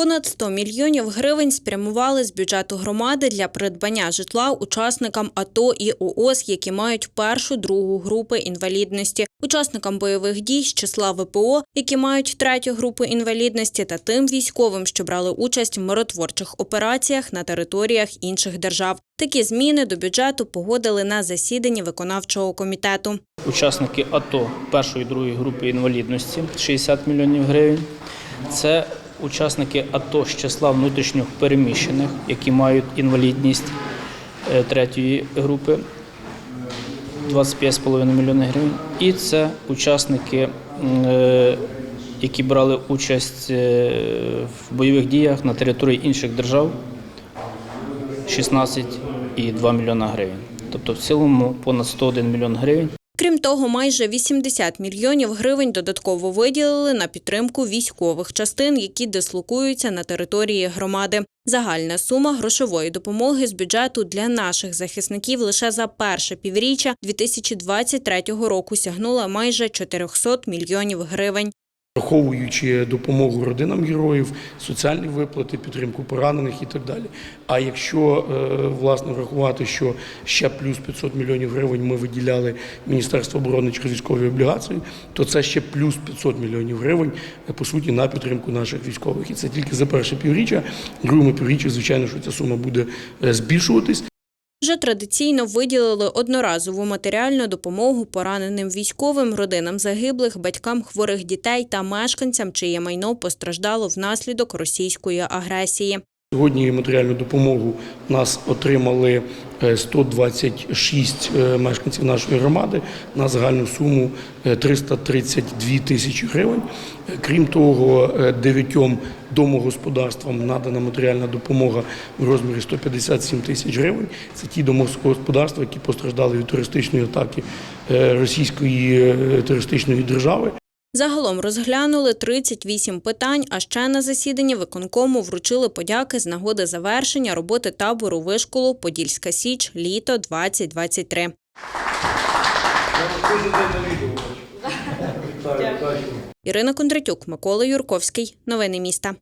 Понад 100 мільйонів гривень спрямували з бюджету громади для придбання житла учасникам АТО і ООС, які мають першу другу групи інвалідності, учасникам бойових дій з числа ВПО, які мають третю групу інвалідності, та тим військовим, що брали участь в миротворчих операціях на територіях інших держав. Такі зміни до бюджету погодили на засіданні виконавчого комітету. Учасники АТО першої другої групи інвалідності 60 мільйонів гривень. Це учасники АТО з числа внутрішньо переміщених, які мають інвалідність е, третьої групи 25,5 мільйони гривень. І це учасники, е, які брали участь е, в бойових діях на території інших держав 16,2 мільйона гривень. Тобто в цілому понад 101 мільйон гривень. Крім того, майже 80 мільйонів гривень додатково виділили на підтримку військових частин, які дислокуються на території громади. Загальна сума грошової допомоги з бюджету для наших захисників лише за перше півріччя 2023 року сягнула майже 400 мільйонів гривень. Враховуючи допомогу родинам героїв, соціальні виплати, підтримку поранених і так далі. А якщо е, власне врахувати, що ще плюс 500 мільйонів гривень ми виділяли Міністерство оборони через військові облігації, то це ще плюс 500 мільйонів гривень е, по суті на підтримку наших військових. І це тільки за перше півріччя. Другому півріччі, звичайно, що ця сума буде е, збільшуватись. Вже традиційно виділили одноразову матеріальну допомогу пораненим військовим, родинам загиблих, батькам хворих дітей та мешканцям, чиє майно постраждало внаслідок російської агресії. Сьогодні матеріальну допомогу нас отримали е, 126 е, мешканців нашої громади на загальну суму е, 332 тисячі гривень. Е, Крім того, е, дев'ятьом домогосподарствам надана матеріальна допомога в розмірі 157 тисяч гривень. Це ті домогосподарства, які постраждали від терористичної атаки е, російської е, терористичної держави. Загалом розглянули 38 питань, а ще на засіданні виконкому вручили подяки з нагоди завершення роботи табору вишколу Подільська Січ літо 2023. Ірина Кондратюк, Микола Юрковський. Новини міста.